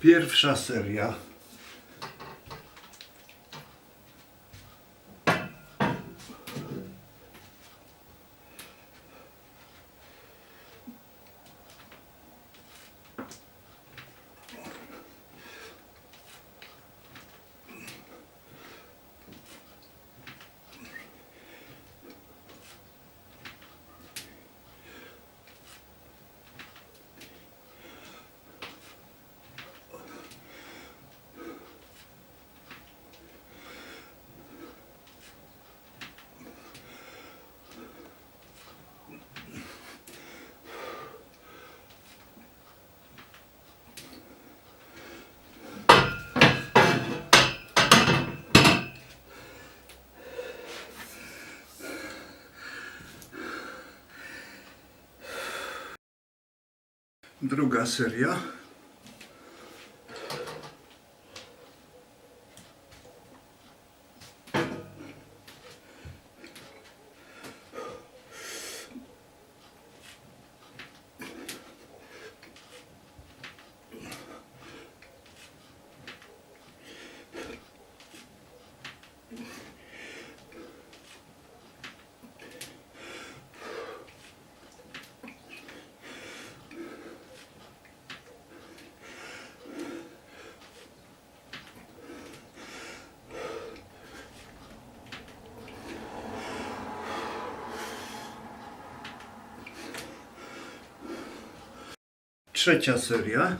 Pierwsza seria. Druga seria. şuraya kasör ya.